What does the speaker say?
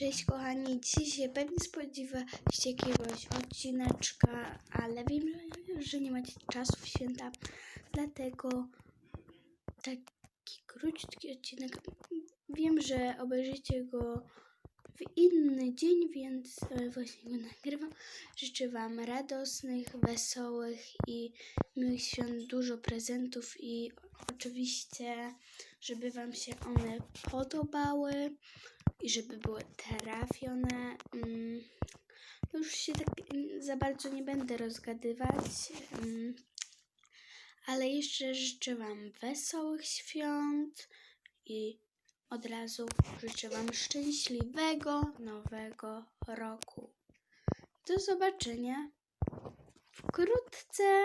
Cześć kochani, dzisiaj się pewnie spodziewaliście jakiegoś odcineczka, ale wiem, że nie macie czasu w święta, dlatego taki krótki odcinek. Wiem, że obejrzycie go w inny dzień, więc e, właśnie go nagrywam. Życzę Wam radosnych, wesołych i miłych świąt, dużo prezentów i oczywiście, żeby Wam się one podobały i żeby były trafione. Mm, Już się tak mm, za bardzo nie będę rozgadywać, mm, ale jeszcze życzę Wam wesołych świąt i od razu życzę Wam szczęśliwego nowego roku. Do zobaczenia wkrótce.